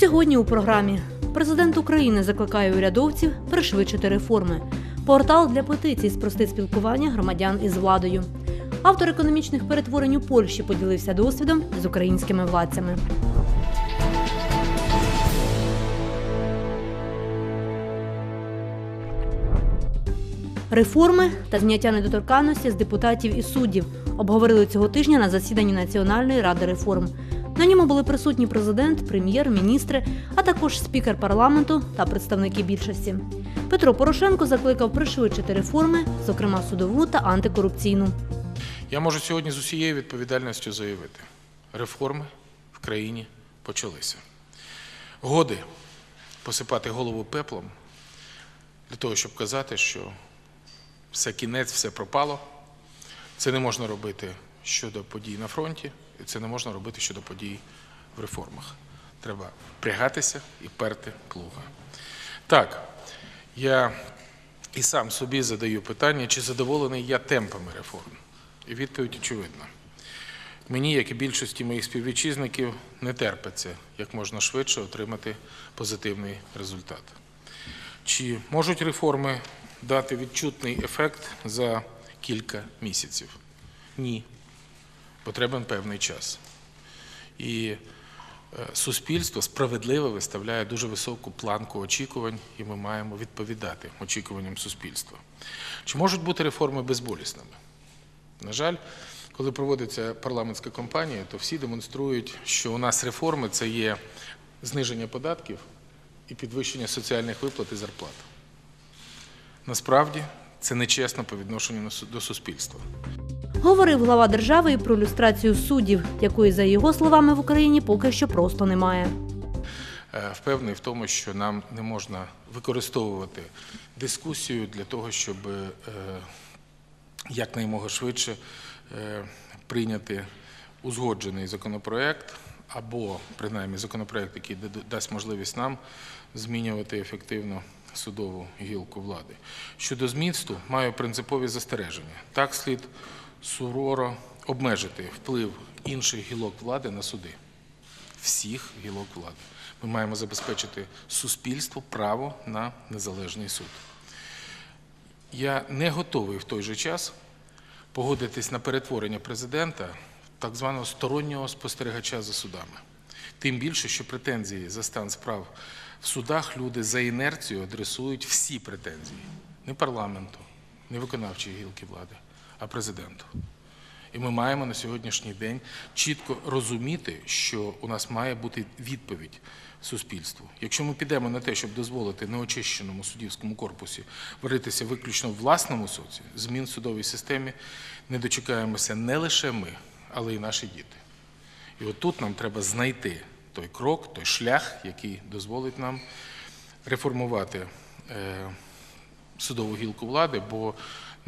Сьогодні у програмі президент України закликає урядовців пришвидшити реформи. Портал для петицій спростить спілкування громадян із владою. Автор економічних перетворень у Польщі поділився досвідом з українськими владцями. Реформи та зняття недоторканності з депутатів і суддів обговорили цього тижня на засіданні Національної ради реформ. На ньому були присутні президент, прем'єр, міністри, а також спікер парламенту та представники більшості. Петро Порошенко закликав пришвидшити реформи, зокрема судову та антикорупційну. Я можу сьогодні з усією відповідальністю заявити: реформи в країні почалися. Годи посипати голову пеплом для того, щоб казати, що все кінець, все пропало. Це не можна робити щодо подій на фронті, це не можна робити щодо подій в реформах. Треба впрягатися і перти плуга. Так, я і сам собі задаю питання, чи задоволений я темпами реформ. І відповідь очевидна. Мені, як і більшості моїх співвітчизників, не терпиться як можна швидше отримати позитивний результат. Чи можуть реформи дати відчутний ефект за кілька місяців? Ні. Потрібен певний час. І е, суспільство справедливо виставляє дуже високу планку очікувань, і ми маємо відповідати очікуванням суспільства. Чи можуть бути реформи безболісними? На жаль, коли проводиться парламентська кампанія, то всі демонструють, що у нас реформи це є зниження податків і підвищення соціальних виплат і зарплат. Насправді це нечесно по відношенню до суспільства. Говорив глава держави і про люстрацію суддів, якої, за його словами, в Україні поки що просто немає. Е, Впевнений в тому, що нам не можна використовувати дискусію для того, щоб е, якнаймога швидше е, прийняти узгоджений законопроект або принаймні законопроект, який дасть можливість нам змінювати ефективно судову гілку влади. Щодо змісту, маю принципові застереження. Так слід суворо обмежити вплив інших гілок влади на суди всіх гілок влади. Ми маємо забезпечити суспільству право на незалежний суд. Я не готовий в той же час погодитись на перетворення президента так званого стороннього спостерігача за судами. Тим більше, що претензії за стан справ в судах люди за інерцією адресують всі претензії не парламенту, не виконавчої гілки влади, а президенту. І ми маємо на сьогоднішній день чітко розуміти, що у нас має бути відповідь суспільству. Якщо ми підемо на те, щоб дозволити неочищеному суддівському корпусі варитися виключно в власному соці, змін в судовій системі не дочекаємося не лише ми, але й наші діти. І отут нам треба знайти той крок, той шлях, який дозволить нам реформувати е, судову гілку влади, бо,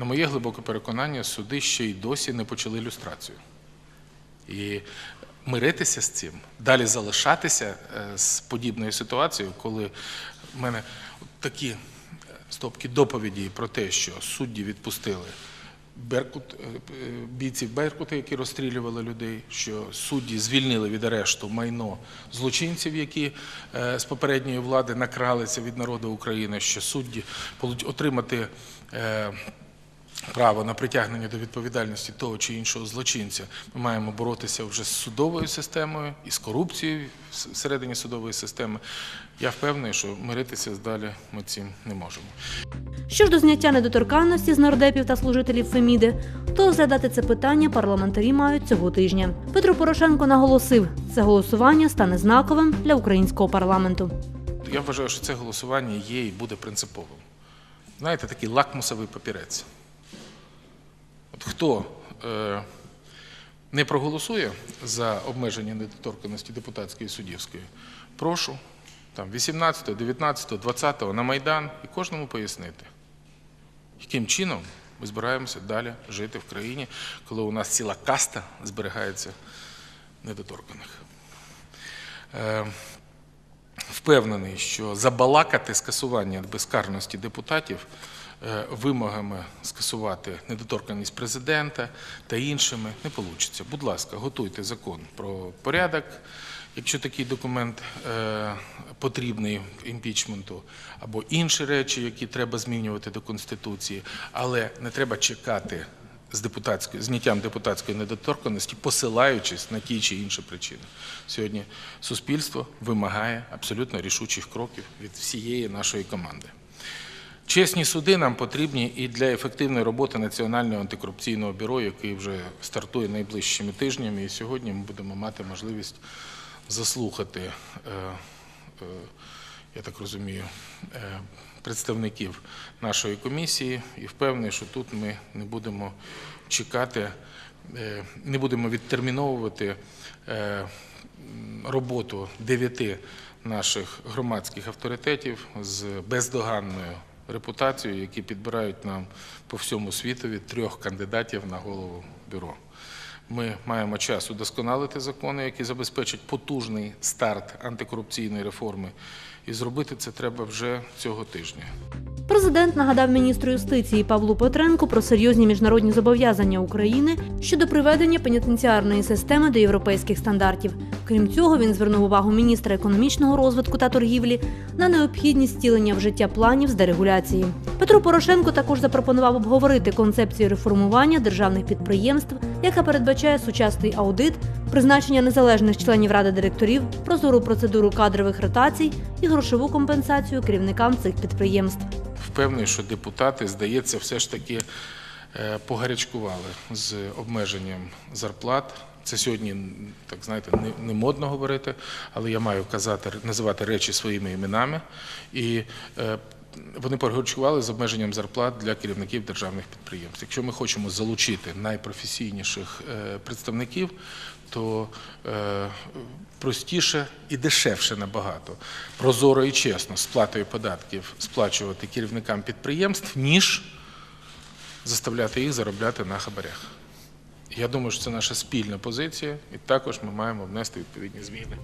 на моє глибоке переконання, суди ще й досі не почали люстрацію. І миритися з цим, далі залишатися е, з подібною ситуацією, коли в мене такі е, стопки доповіді про те, що судді відпустили Беркут, е, бійців Беркута, які розстрілювали людей, що судді звільнили від арешту майно злочинців, які з попередньої влади накралися від народу України, що судді отримати право на притягнення до відповідальності того чи іншого злочинця. Ми маємо боротися вже з судовою системою і з корупцією всередині судової системи. Я впевнений, що миритися далі ми цим не можемо. Що ж до зняття недоторканності з нардепів та служителів Феміди, то розглядати це питання парламентарі мають цього тижня. Петро Порошенко наголосив, це голосування стане знаковим для українського парламенту. Я вважаю, що це голосування є і буде принциповим. Знаєте, такий лакмусовий папірець. Хто е, не проголосує за обмеження недоторканності депутатської суддівської, прошу там 18, 19, 20 на Майдан і кожному пояснити, яким чином ми збираємося далі жити в країні, коли у нас ціла каста зберігається недоторканих. Е, впевнений, що забалакати скасування безкарності депутатів вимогами скасувати недоторканність президента та іншими не вийде. Будь ласка, готуйте закон про порядок Якщо такий документ е, потрібний імпічменту, або інші речі, які треба змінювати до Конституції, але не треба чекати з депутатською зняттям депутатської недоторканності, посилаючись на ті чи інші причини. Сьогодні суспільство вимагає абсолютно рішучих кроків від всієї нашої команди. Чесні суди нам потрібні і для ефективної роботи Національного антикорупційного бюро, який вже стартує найближчими тижнями. І сьогодні ми будемо мати можливість заслухати, е, е, я так розумію, е, представників нашої комісії. І впевнений, що тут ми не будемо чекати, не будемо відтерміновувати роботу дев'яти наших громадських авторитетів з бездоганною репутацією, які підбирають нам по всьому світові трьох кандидатів на голову бюро. Ми маємо час удосконалити закони, які забезпечать потужний старт антикорупційної реформи. І зробити це треба вже цього тижня. Президент нагадав міністру юстиції Павлу Петренку про серйозні міжнародні зобов'язання України щодо приведення пенітенціарної системи до європейських стандартів. Крім цього, він звернув увагу міністра економічного розвитку та торгівлі на необхідність втілення в життя планів з дерегуляції. Петро Порошенко також запропонував обговорити концепцію реформування державних підприємств, яка передбачає сучасний аудит, призначення незалежних членів ради директорів, прозору процедуру кадрових ротацій і грошову компенсацію керівникам цих підприємств. Впевнений, що депутати, здається, все ж таки е, погарячкували з обмеженням зарплат. Це сьогодні, так знаєте, не, модно говорити, але я маю казати, називати речі своїми іменами. І е, вони погарячкували з обмеженням зарплат для керівників державних підприємств. Якщо ми хочемо залучити найпрофесійніших е, представників, то е, простіше і дешевше набагато, прозоро і чесно сплатою податків сплачувати керівникам підприємств, ніж заставляти їх заробляти на хабарях. Я думаю, що це наша спільна позиція, і також ми маємо внести відповідні зміни.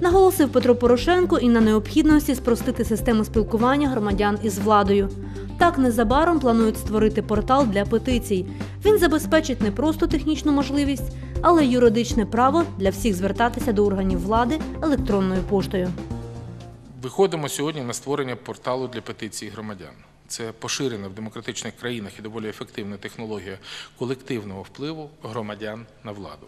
Наголосив Петро Порошенко і на необхідності спростити систему спілкування громадян із владою. Так незабаром планують створити портал для петицій. Він забезпечить не просто технічну можливість, але й юридичне право для всіх звертатися до органів влади електронною поштою. Виходимо сьогодні на створення порталу для петицій громадян. Це поширена в демократичних країнах і доволі ефективна технологія колективного впливу громадян на владу.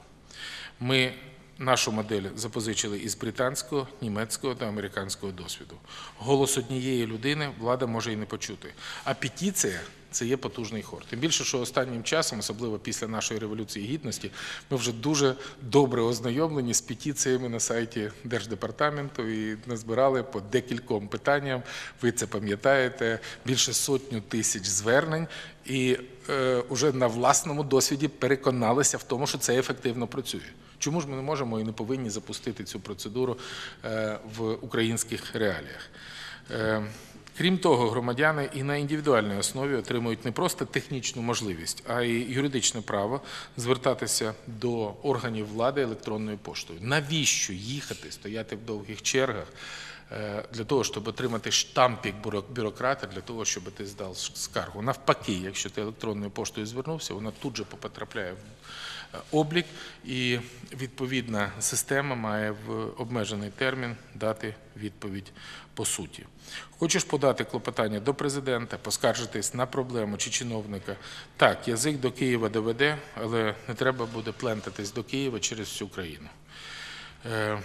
Ми нашу модель запозичили із британського, німецького та американського досвіду. Голос однієї людини влада може і не почути. А петиція це є потужний хор. Тим більше, що останнім часом, особливо після нашої революції гідності, ми вже дуже добре ознайомлені з петиціями на сайті Держдепартаменту і назбирали по декільком питанням. Ви це пам'ятаєте, більше сотню тисяч звернень, і е, уже на власному досвіді переконалися в тому, що це ефективно працює. Чому ж ми не можемо і не повинні запустити цю процедуру е, в українських реаліях? Е, Крім того, громадяни і на індивідуальній основі отримують не просто технічну можливість, а й юридичне право звертатися до органів влади електронною поштою. Навіщо їхати, стояти в довгих чергах для того, щоб отримати штампік бюрократа, для того, щоб ти здав скаргу? Навпаки, якщо ти електронною поштою звернувся, вона тут же потрапляє в е, облік, і відповідна система має в обмежений термін дати відповідь по суті. Хочеш подати клопотання до президента, поскаржитись на проблему чи чиновника. Так, язик до Києва доведе, але не треба буде плентатись до Києва через всю країну. Е,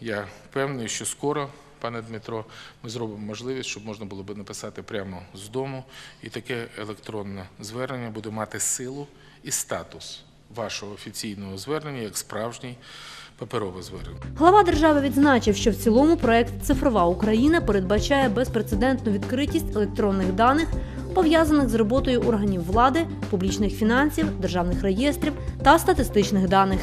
Я впевнений, що скоро, пане Дмитро, ми зробимо можливість, щоб можна було би написати прямо з дому, і таке електронне звернення буде мати силу і статус вашого офіційного звернення як справжній паперове звернення. Глава держави відзначив, що в цілому проект Цифрова Україна передбачає безпрецедентну відкритість електронних даних, пов'язаних з роботою органів влади, публічних фінансів, державних реєстрів та статистичних даних.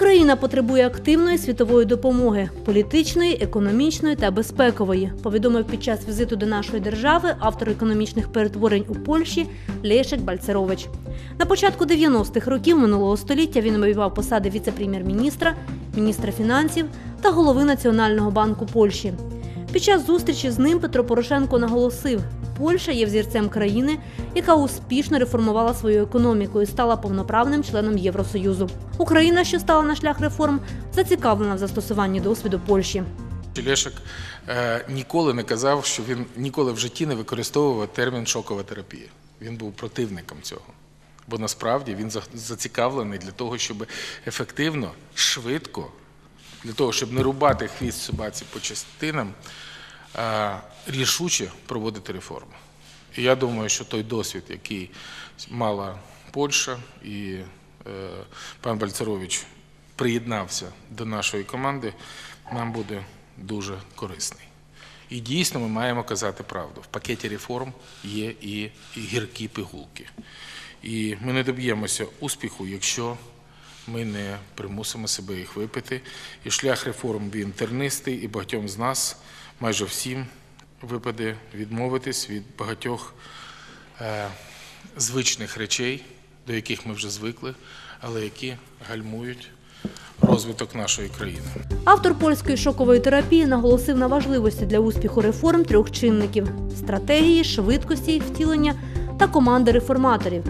Україна потребує активної світової допомоги політичної, економічної та безпекової. Повідомив під час візиту до нашої держави автор економічних перетворень у Польщі Лешек Бальцерович. На початку 90-х років минулого століття він обіймав посади віце-прем'єр-міністра, міністра фінансів та голови Національного банку Польщі. Під час зустрічі з ним Петро Порошенко наголосив, Польща є взірцем країни, яка успішно реформувала свою економіку і стала повноправним членом Євросоюзу. Україна, що стала на шлях реформ, зацікавлена в застосуванні досвіду Польщі. Лешик е, ніколи не казав, що він ніколи в житті не використовував термін шокова терапія. Він був противником цього. Бо насправді він зацікавлений для того, щоб ефективно, швидко, для того, щоб не рубати хвіст собаці по частинам, рішуче проводити реформи. І я думаю, що той досвід, який мала Польща, і е, пан Бальцарович приєднався до нашої команди, нам буде дуже корисний. І дійсно ми маємо казати правду. В пакеті реформ є і, гіркі пігулки. І ми не доб'ємося успіху, якщо ми не примусимо себе їх випити. І шлях реформ він тернистий, і багатьом з нас, майже всім, випаде відмовитись від багатьох е, звичних речей, до яких ми вже звикли, але які гальмують розвиток нашої країни. Автор польської шокової терапії наголосив на важливості для успіху реформ трьох чинників: стратегії, швидкості їх втілення та команди реформаторів.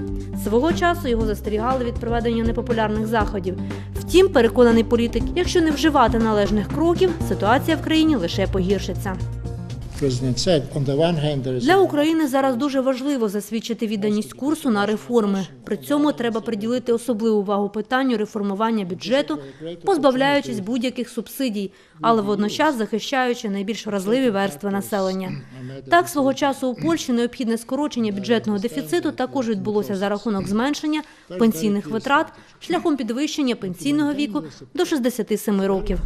Свого часу його застерігали від проведення непопулярних заходів. Втім, переконаний політик, якщо не вживати належних кроків, ситуація в країні лише погіршиться. Для України зараз дуже важливо засвідчити відданість курсу на реформи. При цьому треба приділити особливу увагу питанню реформування бюджету, позбавляючись будь-яких субсидій, але водночас захищаючи найбільш вразливі верстви населення. Так, свого часу у Польщі необхідне скорочення бюджетного дефіциту також відбулося за рахунок зменшення пенсійних витрат шляхом підвищення пенсійного віку до 67 років.